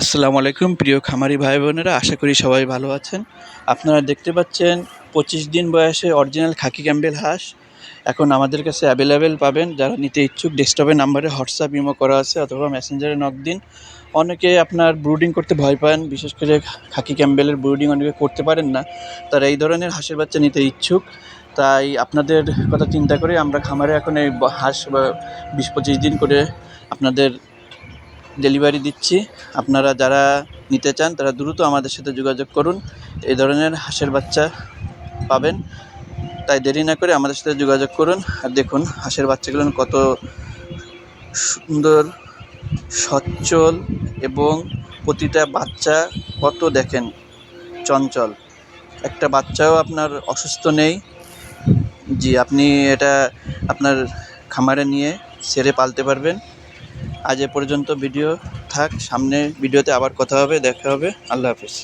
আসসালামু আলাইকুম, প্রিয় খামারি ভাই বোনেরা, আশা করি সবাই ভালো আছেন। আপনারা দেখতে পাচ্ছেন পঁচিশ দিন বয়সে অরিজিনাল খাকি ক্যাম্বেল হাঁস। এখন আমাদের কাছে অ্যাভেলেবেল পাবেন। যারা নিতে ইচ্ছুক ডেস্কটপের নাম্বারে হোয়াটসঅ্যাপ ইমো করা আছে অথবা মেসেঞ্জারে নক দিন। অনেকে আপনার ব্রুডিং করতে ভয় পান, বিশেষ করে খাকি ক্যাম্বেলের ব্রুডিং অনেকে করতে পারেন না। তারা এই ধরনের হাঁসের বাচ্চা নিতে ইচ্ছুক। তাই আপনাদের কথা চিন্তা করে আমরা খামারে এখন এই হাঁস বিশ পঁচিশ দিন করে আপনাদের ডেলিভারি দিচ্ছি। আপনারা যারা নিতে চান, তারা দ্রুত আমাদের সাথে যোগাযোগ করুন। এই ধরনের হাঁসের বাচ্চা পাবেন। তাই দেরি না করে আমাদের সাথে যোগাযোগ করুন। আর দেখুন, হাঁসের বাচ্চাগুলো কত সুন্দর, সচ্ছল এবং প্রতিটা বাচ্চা কত দেখেন, চঞ্চল। একটা বাচ্চাও আপনার অসুস্থ নেই। জি, আপনি এটা আপনার খামারে নিয়ে সেরে পালতে পারবেন। আজ এ পর্যন্ত ভিডিও থাক সামনে ভিডিওতে আবার কথা হবে দেখা হবে। আল্লাহ হাফিজ।